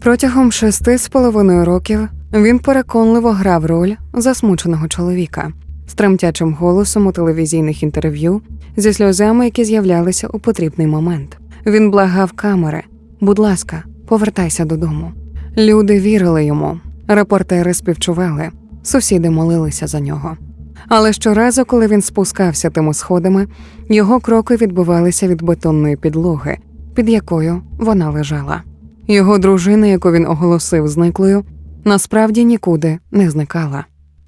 Протягом шести з половиною років він переконливо грав роль засмученого чоловіка з тремтячим голосом у телевізійних інтерв'ю, зі сльозами, які з'являлися у потрібний момент. Він благав камери: будь ласка, повертайся додому. Люди вірили йому, репортери співчували, сусіди молилися за нього. Але щоразу, коли він спускався тими сходами, його кроки відбивалися від бетонної підлоги, під якою вона лежала. Його дружина, яку він оголосив зниклою, насправді нікуди не зникала.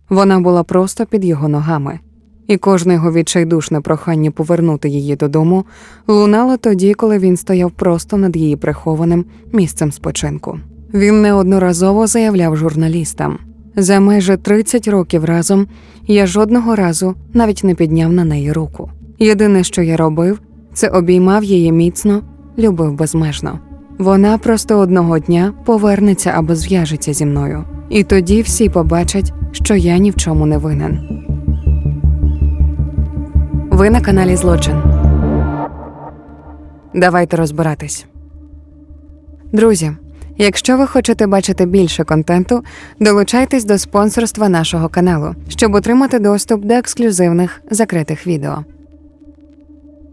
Вона була просто під його ногами, і кожне його відчайдушне прохання повернути її додому лунало тоді, коли він стояв просто над її прихованим місцем спочинку. Він неодноразово заявляв журналістам за майже 30 років разом я жодного разу навіть не підняв на неї руку. Єдине, що я робив, це обіймав її міцно, любив безмежно. Вона просто одного дня повернеться або зв'яжеться зі мною, і тоді всі побачать, що я ні в чому не винен. Ви на каналі Злочин. Давайте розбиратись. Друзі, якщо ви хочете бачити більше контенту, долучайтесь до спонсорства нашого каналу, щоб отримати доступ до ексклюзивних закритих відео.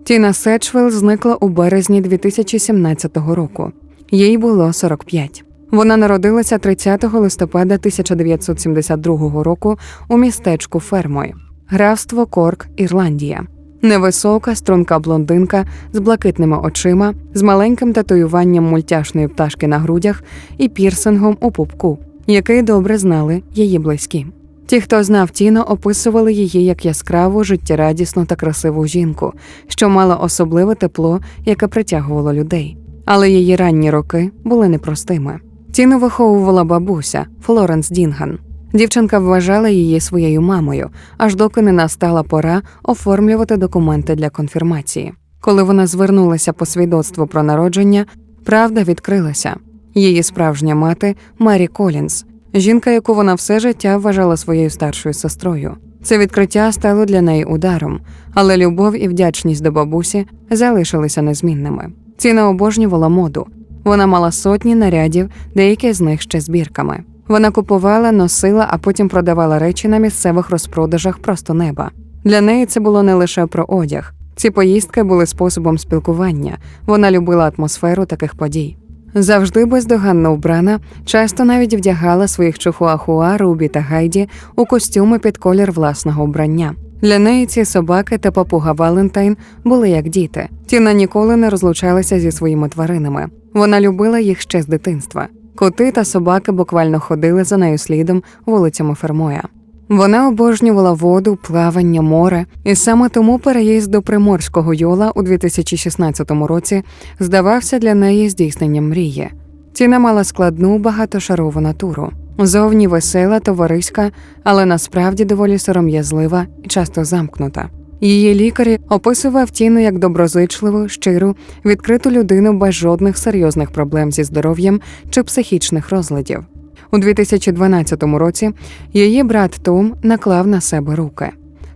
Тіна Сечвелл зникла у березні 2017 року. Їй було 45. Вона народилася 30 листопада 1972 року у містечку Фермой, графство Корк, Ірландія. Невисока, струнка блондинка з блакитними очима, з маленьким татуюванням мультяшної пташки на грудях і пірсингом у пупку, який добре знали її близькі. Ті, хто знав Тіно, описували її як яскраву, життєрадісну та красиву жінку, що мала особливе тепло, яке притягувало людей. Але її ранні роки були непростими. Тіну виховувала бабуся Флоренс Дінган. Дівчинка вважала її своєю мамою, аж доки не настала пора оформлювати документи для конфірмації. Коли вона звернулася по свідоцтву про народження, правда відкрилася. Її справжня мати Мері Колінс, жінка, яку вона все життя вважала своєю старшою сестрою. Це відкриття стало для неї ударом, але любов і вдячність до бабусі залишилися незмінними. Ціна обожнювала моду. Вона мала сотні нарядів, деякі з них ще збірками. Вона купувала, носила, а потім продавала речі на місцевих розпродажах просто неба. Для неї це було не лише про одяг. Ці поїздки були способом спілкування. Вона любила атмосферу таких подій. Завжди бездоганно вбрана, часто навіть вдягала своїх чихуахуа, Рубі та Гайді у костюми під колір власного вбрання. Для неї ці собаки та папуга Валентайн були як діти. Тіна ніколи не розлучалася зі своїми тваринами. Вона любила їх ще з дитинства. Коти та собаки буквально ходили за нею слідом вулицями Фермоя. Вона обожнювала воду, плавання, море, і саме тому переїзд до приморського йола у 2016 році здавався для неї здійсненням мрії. Тіна мала складну багатошарову натуру. Зовні весела, товариська, але насправді доволі сором'язлива і часто замкнута. Її лікарі описував Тіну як доброзичливу, щиру, відкриту людину без жодних серйозних проблем зі здоров'ям чи психічних розладів. У 2012 році її брат Том наклав на себе руки.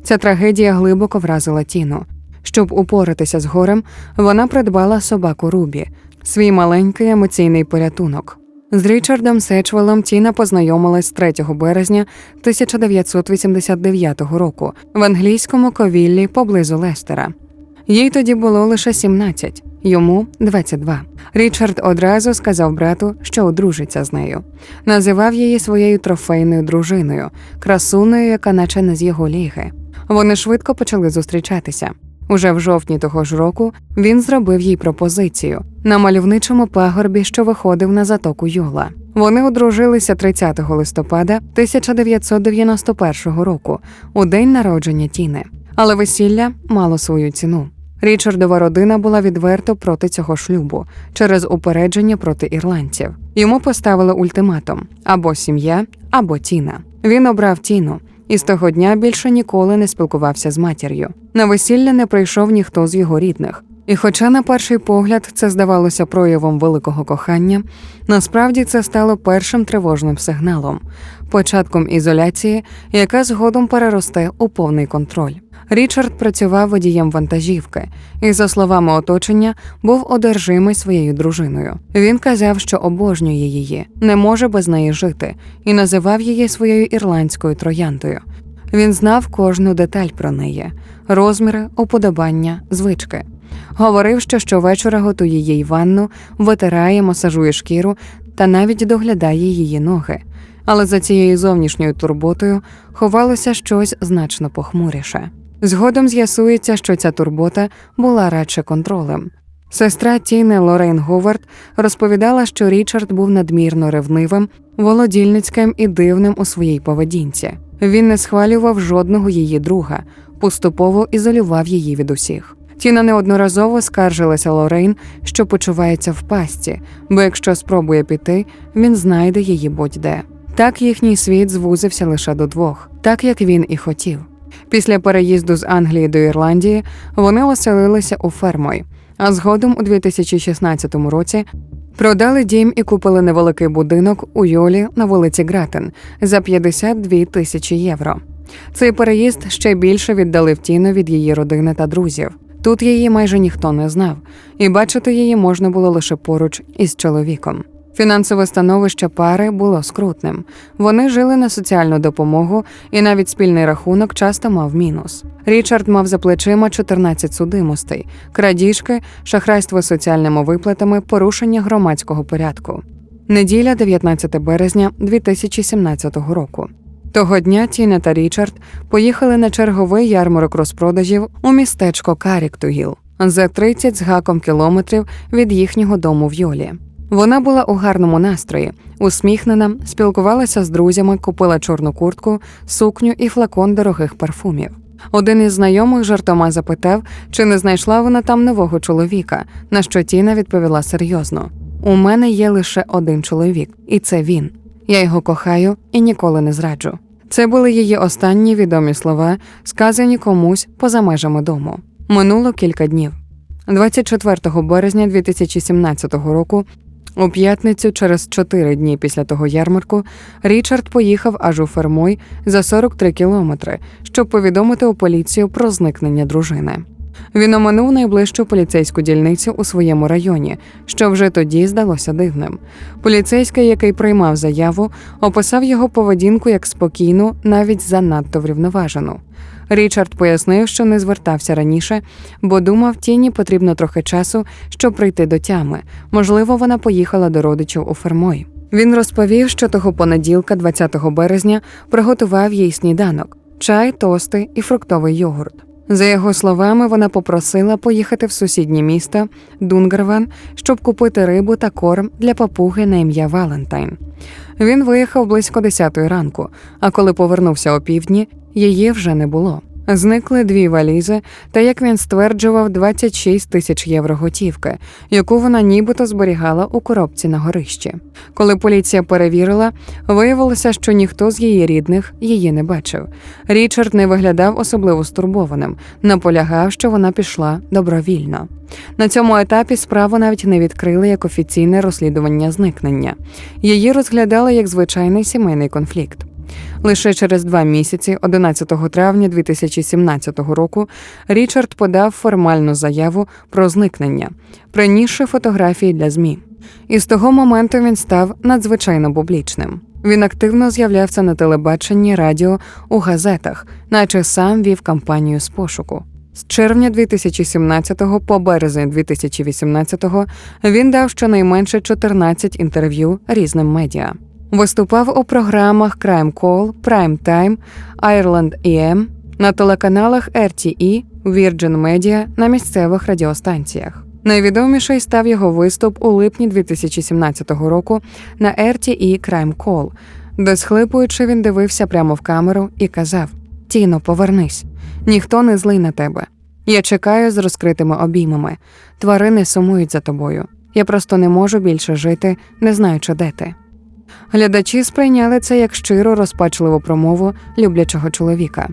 Ця трагедія глибоко вразила Тіну. Щоб упоратися з горем, вона придбала собаку Рубі, свій маленький емоційний порятунок. З Річардом Сечвелом Тіна познайомилась 3 березня 1989 року в англійському ковіллі поблизу Лестера. Їй тоді було лише 17, йому 22. Річард одразу сказав брату, що одружиться з нею. Називав її своєю трофейною дружиною, красуною, яка наче не з його ліги. Вони швидко почали зустрічатися. Уже в жовтні того ж року він зробив їй пропозицію на мальовничому пагорбі, що виходив на затоку Йола. Вони одружилися 30 листопада 1991 року, у день народження Тіни. Але весілля мало свою ціну. Річардова родина була відверто проти цього шлюбу через упередження проти ірландців. Йому поставили ультиматум або сім'я, або Тіна. Він обрав Тіну і з того дня більше ніколи не спілкувався з матір'ю. На весілля не прийшов ніхто з його рідних. І хоча на перший погляд це здавалося проявом великого кохання, насправді це стало першим тривожним сигналом, початком ізоляції, яка згодом переросте у повний контроль. Річард працював водієм вантажівки і, за словами оточення, був одержимий своєю дружиною. Він казав, що обожнює її, не може без неї жити, і називав її своєю ірландською трояндою. Він знав кожну деталь про неї: розміри, уподобання, звички. Говорив, що щовечора готує їй ванну, витирає, масажує шкіру та навіть доглядає її ноги. Але за цією зовнішньою турботою ховалося щось значно похмуріше. Згодом з'ясується, що ця турбота була радше контролем. Сестра Тіни Лорейн Говард розповідала, що Річард був надмірно ревнивим, володільницьким і дивним у своїй поведінці. Він не схвалював жодного її друга, поступово ізолював її від усіх. Тіна неодноразово скаржилася Лорейн, що почувається в пастці, бо якщо спробує піти, він знайде її будь-де. Так їхній світ звузився лише до двох, так як він і хотів. Після переїзду з Англії до Ірландії вони оселилися у Фермой, а згодом у 2016 році продали дім і купили невеликий будинок у Йолі на вулиці Гратен за 52 тисячі євро. Цей переїзд ще більше віддалив Тіну від її родини та друзів. Тут її майже ніхто не знав, і бачити її можна було лише поруч із чоловіком. Фінансове становище пари було скрутним. Вони жили на соціальну допомогу, і навіть спільний рахунок часто мав мінус. Річард мав за плечима 14 судимостей, крадіжки, шахрайство з соціальними виплатами, порушення громадського порядку. Неділя, 19 березня 2017 року. Того дня Тіна та Річард поїхали на черговий ярмарок розпродажів у містечко Каріктугіл за 30 з гаком кілометрів від їхнього дому в Йолі. Вона була у гарному настрої, усміхнена, спілкувалася з друзями, купила чорну куртку, сукню і флакон дорогих парфумів. Один із знайомих жартома запитав, чи не знайшла вона там нового чоловіка, на що Тіна відповіла серйозно: У мене є лише один чоловік, і це він. Я його кохаю і ніколи не зраджу. Це були її останні відомі слова, сказані комусь поза межами дому. Минуло кілька днів. 24 березня 2017 року, у п'ятницю, через чотири дні після того ярмарку, Річард поїхав аж у Фермой за 43 кілометри, щоб повідомити у поліцію про зникнення дружини. Він оминув найближчу поліцейську дільницю у своєму районі, що вже тоді здалося дивним. Поліцейський, який приймав заяву, описав його поведінку як спокійну, навіть занадто врівноважену. Річард пояснив, що не звертався раніше, бо думав, тіні потрібно трохи часу, щоб прийти до тями. Можливо, вона поїхала до родичів у Фермой. Він розповів, що того понеділка, 20 березня, приготував їй сніданок, чай, тости і фруктовий йогурт. За його словами, вона попросила поїхати в сусіднє місто Дунгарван, щоб купити рибу та корм для папуги на ім'я Валентайн. Він виїхав близько 10 ранку, а коли повернувся о півдні, її вже не було. Зникли дві валізи, та як він стверджував, 26 тисяч євро готівки, яку вона нібито зберігала у коробці на горищі. Коли поліція перевірила, виявилося, що ніхто з її рідних її не бачив. Річард не виглядав особливо стурбованим, наполягав, що вона пішла добровільно. На цьому етапі справу навіть не відкрили як офіційне розслідування зникнення. Її розглядали як звичайний сімейний конфлікт. Лише через два місяці, 11 травня 2017 року, Річард подав формальну заяву про зникнення, принісши фотографії для ЗМІ. І з того моменту він став надзвичайно публічним. Він активно з'являвся на телебаченні, радіо, у газетах, наче сам вів кампанію з пошуку. З червня 2017 по березень 2018 він дав щонайменше 14 інтерв'ю різним медіа. Виступав у програмах Crime Call, Prime Time, Ireland EM, на телеканалах RTE, Virgin Media, на місцевих радіостанціях. Найвідоміший став його виступ у липні 2017 року на RTE Crime Call, де схлипуючи він дивився прямо в камеру і казав: Тіно, повернись, ніхто не злий на тебе. Я чекаю з розкритими обіймами. Тварини сумують за тобою. Я просто не можу більше жити, не знаючи, де ти. Глядачі сприйняли це як щиро розпачливу промову люблячого чоловіка.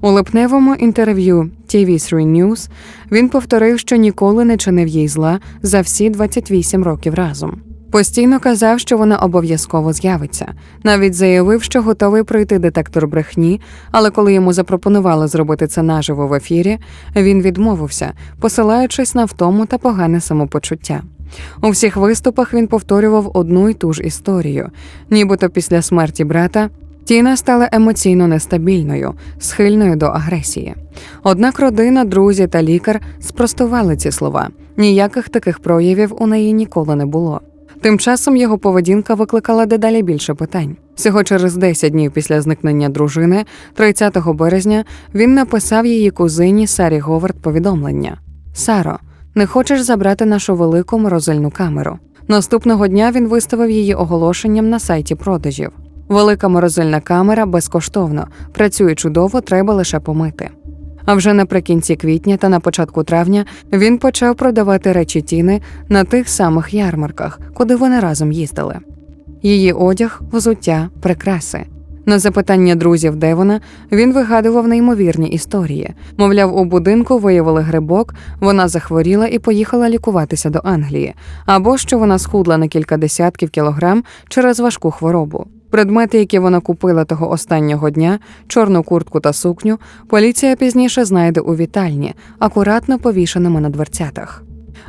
У липневому інтерв'ю TV3 News він повторив, що ніколи не чинив їй зла за всі 28 років разом. Постійно казав, що вона обов'язково з'явиться. Навіть заявив, що готовий пройти детектор брехні, але коли йому запропонували зробити це наживо в ефірі, він відмовився, посилаючись на втому та погане самопочуття. У всіх виступах він повторював одну й ту ж історію, нібито після смерті брата. Тіна стала емоційно нестабільною, схильною до агресії. Однак родина, друзі та лікар спростували ці слова. Ніяких таких проявів у неї ніколи не було. Тим часом його поведінка викликала дедалі більше питань. Всього через 10 днів після зникнення дружини, 30 березня, він написав її кузині Сарі Говард повідомлення: Саро, не хочеш забрати нашу велику морозильну камеру? Наступного дня він виставив її оголошенням на сайті продажів. Велика морозильна камера безкоштовно, працює чудово, треба лише помити. А вже наприкінці квітня та на початку травня він почав продавати речі тіни на тих самих ярмарках, куди вони разом їздили. Її одяг, взуття, прикраси. На запитання друзів, де вона, він вигадував неймовірні історії. Мовляв, у будинку виявили грибок, вона захворіла і поїхала лікуватися до Англії, або що вона схудла на кілька десятків кілограм через важку хворобу. Предмети, які вона купила того останнього дня, чорну куртку та сукню, поліція пізніше знайде у вітальні, акуратно повішеними на дверцятах.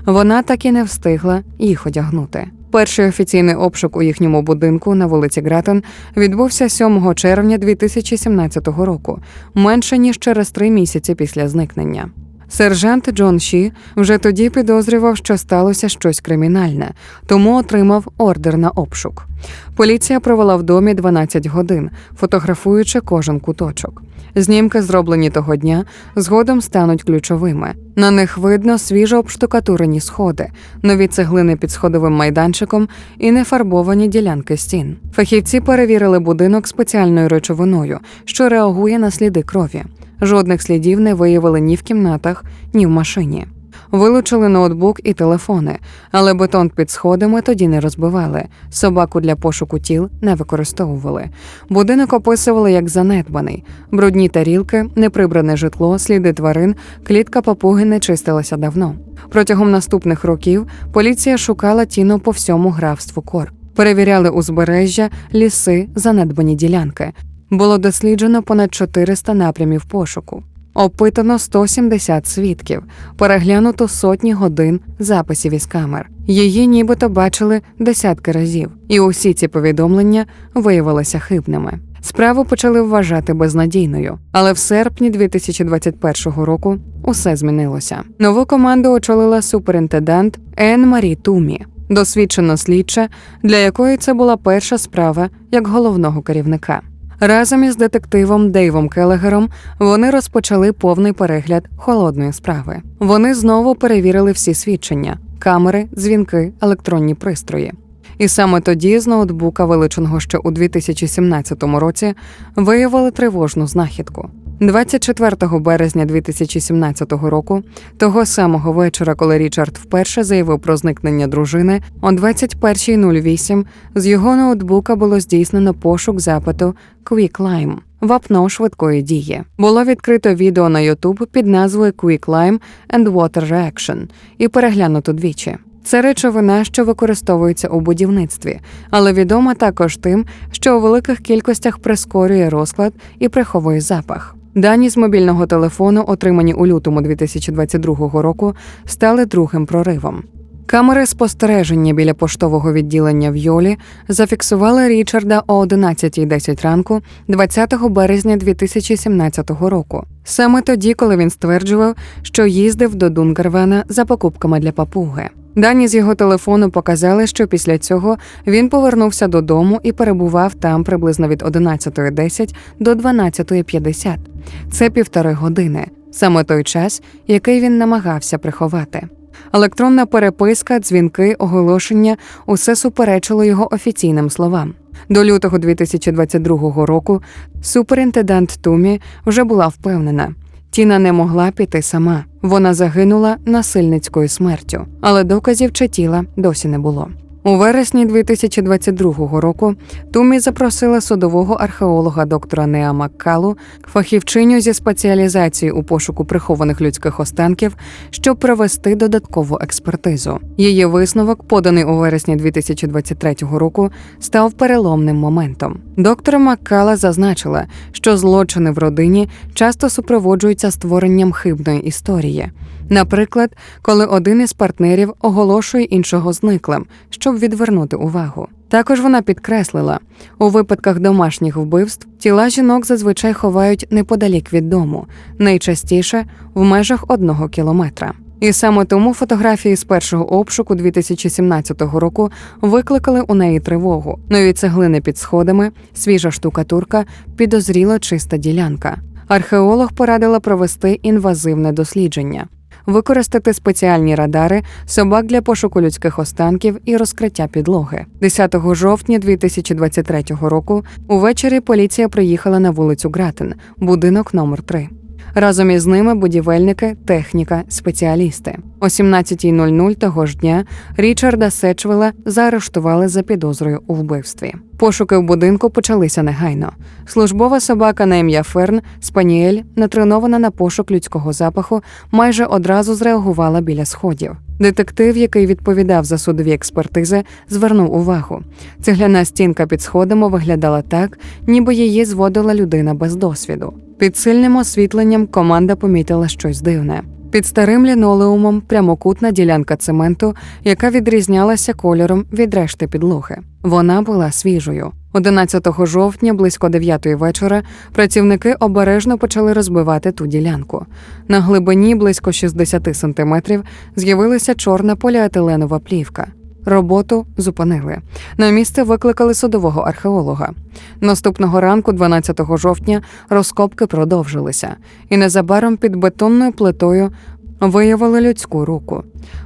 Вона так і не встигла їх одягнути. Перший офіційний обшук у їхньому будинку на вулиці Гратен відбувся 7 червня 2017 року, менше ніж через три місяці після зникнення. Сержант Джон Ші вже тоді підозрював, що сталося щось кримінальне, тому отримав ордер на обшук. Поліція провела в домі 12 годин, фотографуючи кожен куточок. Знімки, зроблені того дня, згодом стануть ключовими. На них видно свіжо обштукатурені сходи, нові цеглини під сходовим майданчиком і нефарбовані ділянки стін. Фахівці перевірили будинок спеціальною речовиною, що реагує на сліди крові. Жодних слідів не виявили ні в кімнатах, ні в машині. Вилучили ноутбук і телефони, але бетон під сходами тоді не розбивали. Собаку для пошуку тіл не використовували. Будинок описували як занедбаний, брудні тарілки, неприбране житло, сліди тварин, клітка папуги не чистилася давно. Протягом наступних років поліція шукала тіну по всьому графству Кор. Перевіряли узбережжя, ліси, занедбані ділянки. Було досліджено понад 400 напрямів пошуку. Опитано 170 свідків, переглянуто сотні годин записів із камер. Її нібито бачили десятки разів, і усі ці повідомлення виявилися хибними. Справу почали вважати безнадійною, але в серпні 2021 року усе змінилося. Нову команду очолила суперінтендант Ен Марі Тумі, досвідчена слідча, для якої це була перша справа як головного керівника. Разом із детективом Дейвом Келегером вони розпочали повний перегляд холодної справи. Вони знову перевірили всі свідчення: камери, дзвінки, електронні пристрої. І саме тоді з ноутбука, величного ще у 2017 році, виявили тривожну знахідку. 24 березня 2017 року, того самого вечора, коли Річард вперше заявив про зникнення дружини, о 21.08 з його ноутбука було здійснено пошук запиту «Quicklime» – вапно швидкої дії. Було відкрито відео на YouTube під назвою «Quicklime and Water Reaction» і переглянуто двічі. Це речовина, що використовується у будівництві, але відома також тим, що у великих кількостях прискорює розклад і приховує запах. Дані з мобільного телефону, отримані у лютому 2022 року, стали другим проривом. Камери спостереження біля поштового відділення в Йолі зафіксували Річарда о 11.10 ранку, 20 березня 2017 року. Саме тоді, коли він стверджував, що їздив до Дунгарвена за покупками для папуги. Дані з його телефону показали, що після цього він повернувся додому і перебував там приблизно від 11.10 до 12.50. Це півтори години, саме той час, який він намагався приховати. Електронна переписка, дзвінки, оголошення усе суперечило його офіційним словам. До лютого 2022 року суперінтендант Тумі вже була впевнена. Тіна не могла піти сама. Вона загинула насильницькою смертю, але доказів чи тіла досі не було. У вересні 2022 року Тумі запросила судового археолога доктора Неа Маккалу, фахівчиню зі спеціалізацією у пошуку прихованих людських останків, щоб провести додаткову експертизу. Її висновок, поданий у вересні 2023 року, став переломним моментом. Доктор Маккала зазначила, що злочини в родині часто супроводжуються створенням хибної історії. Наприклад, коли один із партнерів оголошує іншого зниклим, щоб відвернути увагу. Також вона підкреслила, у випадках домашніх вбивств тіла жінок зазвичай ховають неподалік від дому, найчастіше в межах одного кілометра. І саме тому фотографії з першого обшуку 2017 року викликали у неї тривогу. Нові цеглини під сходами, свіжа штукатурка, підозріло чиста ділянка. Археолог порадила провести інвазивне дослідження використати спеціальні радари, собак для пошуку людських останків і розкриття підлоги. 10 жовтня 2023 року увечері поліція приїхала на вулицю Гратен, будинок номер 3 Разом із ними будівельники, техніка, спеціалісти. О 17.00 того ж дня Річарда Сечвела заарештували за підозрою у вбивстві. Пошуки в будинку почалися негайно. Службова собака на ім'я Ферн Спаніель, натренована на пошук людського запаху, майже одразу зреагувала біля сходів. Детектив, який відповідав за судові експертизи, звернув увагу. Цегляна стінка під сходами виглядала так, ніби її зводила людина без досвіду. Під сильним освітленням команда помітила щось дивне. Під старим лінолеумом прямокутна ділянка цементу, яка відрізнялася кольором від решти підлоги. Вона була свіжою. 11 жовтня, близько 9 вечора, працівники обережно почали розбивати ту ділянку. На глибині близько 60 сантиметрів з'явилася чорна поліетиленова плівка. Роботу зупинили. На місце викликали судового археолога. Наступного ранку, 12 жовтня, розкопки продовжилися, і незабаром під бетонною плитою виявили людську руку.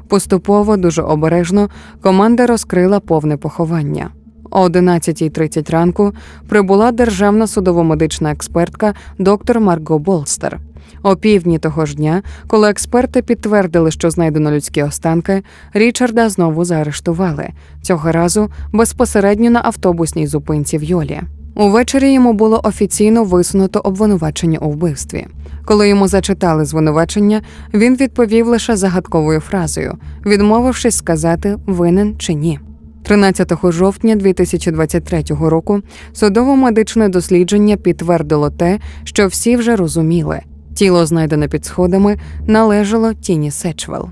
Поступово, дуже обережно, команда розкрила повне поховання. О 11.30 ранку прибула державна судово-медична експертка доктор Марго Болстер. О півдні того ж дня, коли експерти підтвердили, що знайдено людські останки, Річарда знову заарештували цього разу безпосередньо на автобусній зупинці в Йолі. Увечері йому було офіційно висунуто обвинувачення у вбивстві. Коли йому зачитали звинувачення, він відповів лише загадковою фразою, відмовившись сказати винен чи ні. 13 жовтня 2023 року судово-медичне дослідження підтвердило те, що всі вже розуміли. Тіло, знайдене під сходами, належало Тіні Сечвел.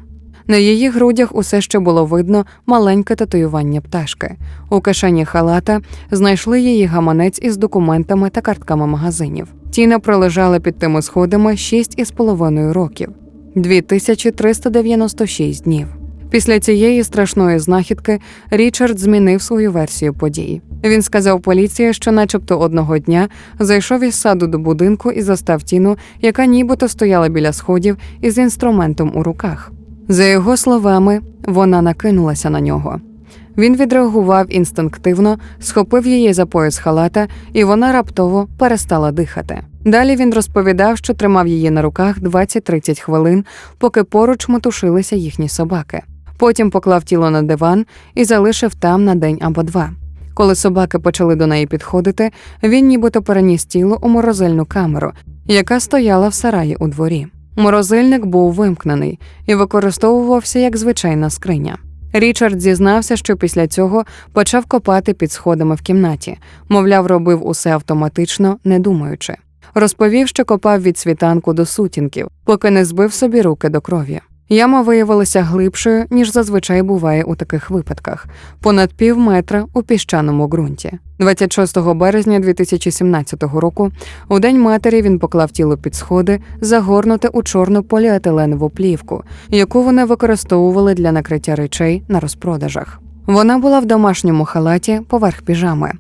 На її грудях усе ще було видно маленьке татуювання пташки. У кишені халата знайшли її гаманець із документами та картками магазинів. Тіна пролежала під тими сходами шість із половиною років 2396 днів. Після цієї страшної знахідки Річард змінив свою версію подій. Він сказав поліції, що, начебто, одного дня зайшов із саду до будинку і застав тіну, яка нібито стояла біля сходів із інструментом у руках. За його словами, вона накинулася на нього. Він відреагував інстинктивно, схопив її за пояс халата, і вона раптово перестала дихати. Далі він розповідав, що тримав її на руках 20-30 хвилин, поки поруч метушилися їхні собаки. Потім поклав тіло на диван і залишив там на день або два. Коли собаки почали до неї підходити, він нібито переніс тіло у морозильну камеру, яка стояла в сараї у дворі. Морозильник був вимкнений і використовувався як звичайна скриня. Річард зізнався, що після цього почав копати під сходами в кімнаті, мовляв, робив усе автоматично, не думаючи. Розповів, що копав від світанку до сутінків, поки не збив собі руки до крові. Яма виявилася глибшою, ніж зазвичай буває у таких випадках, понад пів метра у піщаному ґрунті. 26 березня 2017 року, у день матері, він поклав тіло під сходи, загорнуте у чорну поліетиленову плівку, яку вони використовували для накриття речей на розпродажах. Вона була в домашньому халаті поверх піжами.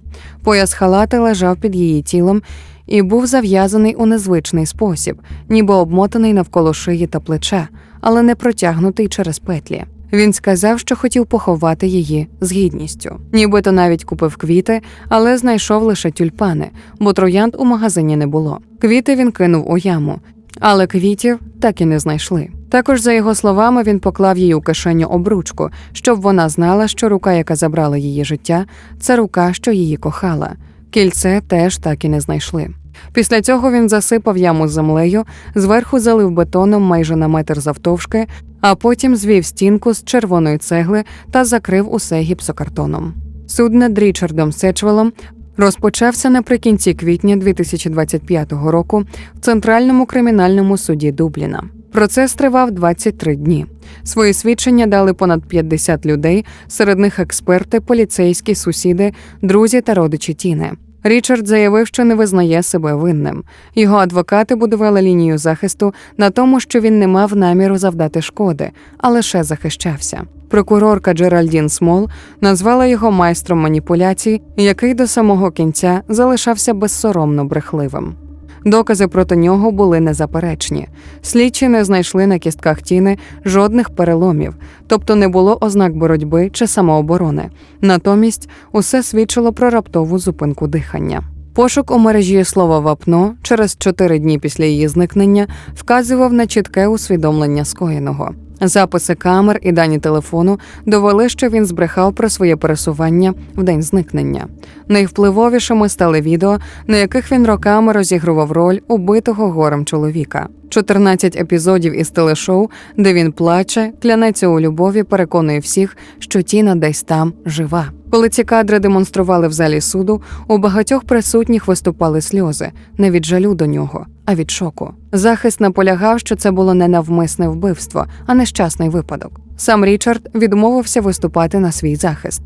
Пояс халати лежав під її тілом і був зав'язаний у незвичний спосіб, ніби обмотаний навколо шиї та плеча, але не протягнутий через петлі. Він сказав, що хотів поховати її з гідністю. Нібито навіть купив квіти, але знайшов лише тюльпани, бо троянд у магазині не було. Квіти він кинув у яму, але квітів так і не знайшли. Також, за його словами, він поклав їй у кишеню обручку, щоб вона знала, що рука, яка забрала її життя, це рука, що її кохала. Кільце теж так і не знайшли. Після цього він засипав яму землею, зверху залив бетоном майже на метр завтовшки, а потім звів стінку з червоної цегли та закрив усе гіпсокартоном. Суд над Річардом Сечвелом розпочався наприкінці квітня 2025 року в Центральному кримінальному суді Дубліна. Процес тривав 23 дні. Свої свідчення дали понад 50 людей, серед них експерти, поліцейські, сусіди, друзі та родичі Тіни. Річард заявив, що не визнає себе винним. Його адвокати будували лінію захисту на тому, що він не мав наміру завдати шкоди, а лише захищався. Прокурорка Джеральдін Смол назвала його майстром маніпуляцій, який до самого кінця залишався безсоромно брехливим. Докази проти нього були незаперечні. Слідчі не знайшли на кістках тіни жодних переломів, тобто не було ознак боротьби чи самооборони. Натомість усе свідчило про раптову зупинку дихання. Пошук у мережі слова вапно через чотири дні після її зникнення вказував на чітке усвідомлення скоєного. Записи камер і дані телефону довели, що він збрехав про своє пересування в день зникнення. Найвпливовішими стали відео, на яких він роками розігрував роль убитого горем чоловіка. 14 епізодів із телешоу, де він плаче, клянеться у любові, переконує всіх, що Тіна десь там жива. Коли ці кадри демонстрували в залі суду, у багатьох присутніх виступали сльози не від жалю до нього, а від шоку. Захист наполягав, що це було не навмисне вбивство, а нещасний випадок. Сам Річард відмовився виступати на свій захист.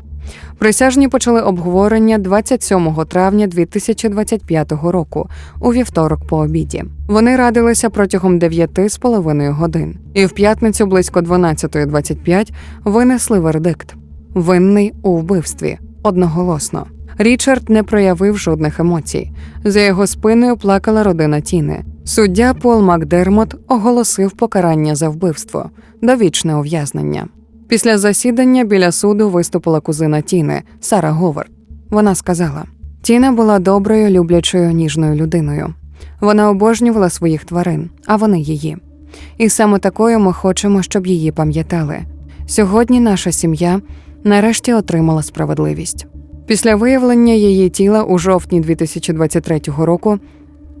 Присяжні почали обговорення 27 травня 2025 року у вівторок по обіді. Вони радилися протягом 9 з половиною годин, і в п'ятницю близько 12.25 винесли вердикт винний у вбивстві одноголосно. Річард не проявив жодних емоцій. За його спиною плакала родина Тіни. Суддя Пол Макдермот оголосив покарання за вбивство довічне ув'язнення. Після засідання біля суду виступила кузина Тіни Сара Говард. Вона сказала: Тіна була доброю, люблячою, ніжною людиною. Вона обожнювала своїх тварин, а вони її. І саме такою ми хочемо, щоб її пам'ятали. Сьогодні наша сім'я нарешті отримала справедливість. Після виявлення її тіла у жовтні 2023 року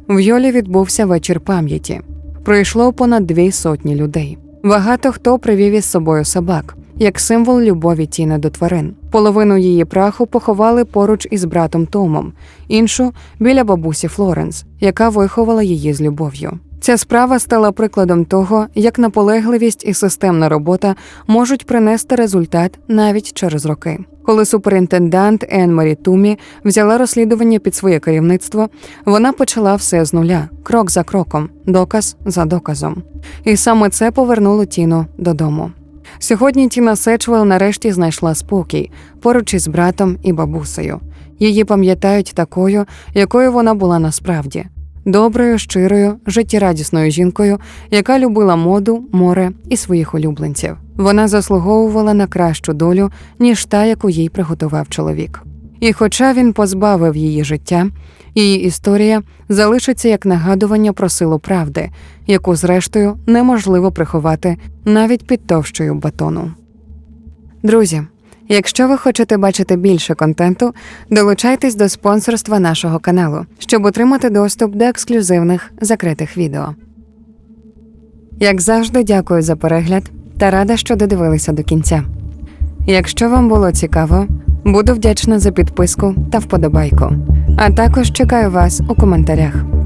в Йолі відбувся вечір пам'яті. Прийшло понад дві сотні людей. Багато хто привів із собою собак, як символ любові Тіни до тварин. Половину її праху поховали поруч із братом Томом, іншу біля бабусі Флоренс, яка виховала її з любов'ю. Ця справа стала прикладом того, як наполегливість і системна робота можуть принести результат навіть через роки. Коли суперінтендант Ен Марі Тумі взяла розслідування під своє керівництво, вона почала все з нуля, крок за кроком, доказ за доказом. І саме це повернуло Тіну додому. Сьогодні Тіна Сечвел нарешті знайшла спокій поруч із братом і бабусею. Її пам'ятають такою, якою вона була насправді доброю, щирою, життєрадісною жінкою, яка любила моду, море і своїх улюбленців. Вона заслуговувала на кращу долю, ніж та, яку їй приготував чоловік. І хоча він позбавив її життя, її історія залишиться як нагадування про силу правди, яку, зрештою, неможливо приховати навіть під товщою батону. Друзі, якщо ви хочете бачити більше контенту, долучайтесь до спонсорства нашого каналу, щоб отримати доступ до ексклюзивних закритих відео. Як завжди, дякую за перегляд та рада, що додивилися до кінця. Якщо вам було цікаво, буду вдячна за підписку та вподобайку. А також чекаю вас у коментарях.